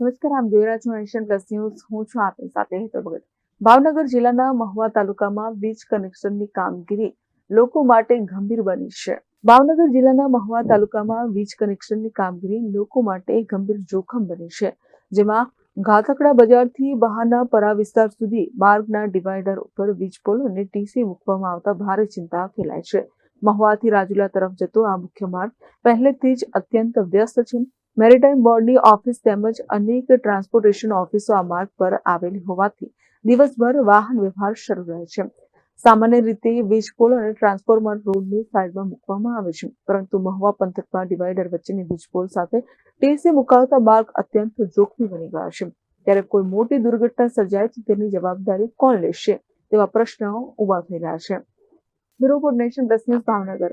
નમસ્કાર, આમ જોઈ રહ્યા છો નેશન પ્લસ ન્યૂઝ. હું છું આપની સાથે હેતલ ભગત. ભાવનગર જિલ્લાના મહુવા તાલુકામાં વીજ કનેક્શનની કામગીરી લોકો માટે ગંભીર બની છે. ભાવનગર જિલ્લાના મહુવા તાલુકામાં વીજ કનેક્શનની કામગીરી લોકો માટે ગંભીર જોખમ બની છે. જેમાં ઘાતકડા બજારથી બહારના પરા વિસ્તાર સુધી માર્ગના ડિવાઈડર ઉપર વીજ પોલ અને ટીસી મૂકવામાં આવતા ભારે ચિંતા ફેલાય છે. મહુવાથી રાજુલા તરફ જતો આ મુખ્ય માર્ગ પહેલેથી જ અત્યંત વ્યસ્ત છે. મેરીટાઈમ બોર્ડની ઓફિસ તેમજ અનેક ટ્રાન્સપોર્ટેશન ઓફિસો આ માર્ગ પર આવેલી હોવાથી દિવસભર વાહન વ્યવહાર શરૂ રહે છે. સામાન્ય રીતે વીજ અને ટ્રાન્સફોર્મર રોડની સાઈડમાં મૂકવામાં આવે છે, પરંતુ મહુવા પંથકમાં ડિવાઈડર વચ્ચેની વીજ પોલ સાથે ટીસી મુકાવતા માર્ગ અત્યંત જોખમી બની ગયા છે. ત્યારે કોઈ મોટી દુર્ઘટના સર્જાય તો તેની જવાબદારી કોણ લેશે તેવા પ્રશ્નો ઊભા થઈ રહ્યા છે. બ્યુરો ભાવનગર.